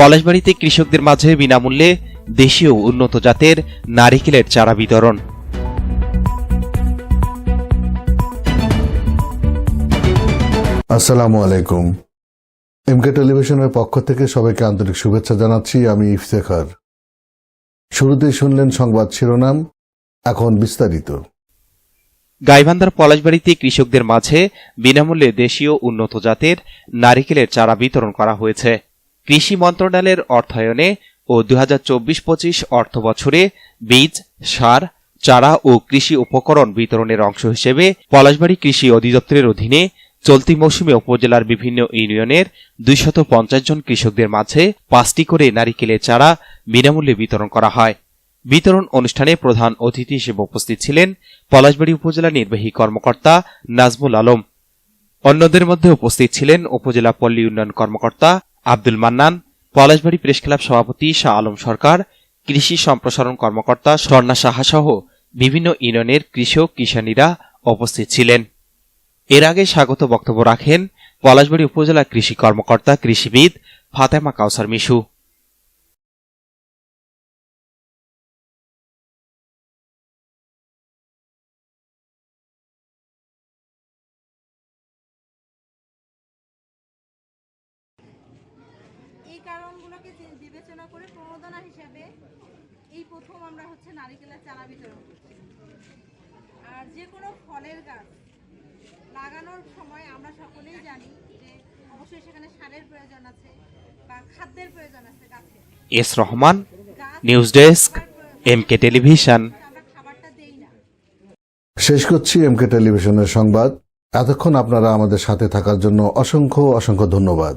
পলাশবাড়িতে কৃষকদের মাঝে বিনামূল্যে দেশীয় উন্নত জাতের নারিকেলের চারা বিতরণ। আসসালামু আলাইকুম। এমকে টেলিভিশনের পক্ষ থেকে সবাইকে আন্তরিক শুভেচ্ছা জানাচ্ছি আমি ইফতেখার। শুরুতেই শুনলেন সংবাদ শিরোনাম এখন বিস্তারিত। গাইবান্ধার পলাশবাড়িতে কৃষকদের মাঝে বিনামূল্যে দেশীয় উন্নত জাতের নারিকেলের চারা বিতরণ করা হয়েছে। কৃষি মন্ত্রণালয়ের অর্থায়নে ও দুই হাজার চব্বিশ পঁচিশ অর্থ বছরে বীজ, সার, চারা ও কৃষি উপকরণ বিতরণের অংশ হিসেবে পলাশবাড়ি কৃষি অধিদপ্তরের অধীনে চলতি মৌসুমে উপজেলার বিভিন্ন ইউনিয়নের দুইশত পঞ্চাশ জন কৃষকদের মাঝে পাঁচটি করে নারিকেলের চারা বিনামূল্যে বিতরণ করা হয়। বিতরণ অনুষ্ঠানে প্রধান অতিথি হিসেবে উপস্থিত ছিলেন পলাশবাড়ি উপজেলা নির্বাহী কর্মকর্তা নাজমুল আলম। অন্যদের মধ্যে উপস্থিত ছিলেন উপজেলা পল্লী উন্নয়ন কর্মকর্তা আব্দুল মান্নান, পলাশবাড়ি প্রেস ক্লাব সভাপতি শাহ আলম সরকার, কৃষি সম্প্রসারণ কর্মকর্তা স্বর্ণা সাহা সহ বিভিন্ন ইউনিয়নের কৃষক, কিষানীরা উপস্থিত ছিলেন। এর আগে স্বাগত বক্তব্য রাখেন পলাশবাড়ি উপজেলা কৃষি কর্মকর্তা, কৃষিবিদ ফাতেমা কাউসার মিশু। এই কারণগুলোকে বিবেচনা করে প্রণোদনা হিসাবে এই প্রথম আমরা হচ্ছে নারিকেলের চারা বিতরণ করছি। আর যে কোনো ফলের গাছ লাগানোর সময় আমরা সকলেই জানি যে অবশ্যই সেখানে সারের প্রয়োজন আছে বা খাদ্যের প্রয়োজন আছে গাছে। S Rahman news desk. M K television. শেষ করছি এমকে টেলিভিশনের সংবাদ। এতক্ষণ আপনারা আমাদের সাথে থাকার জন্য অসংখ্য অসংখ্য ধন্যবাদ।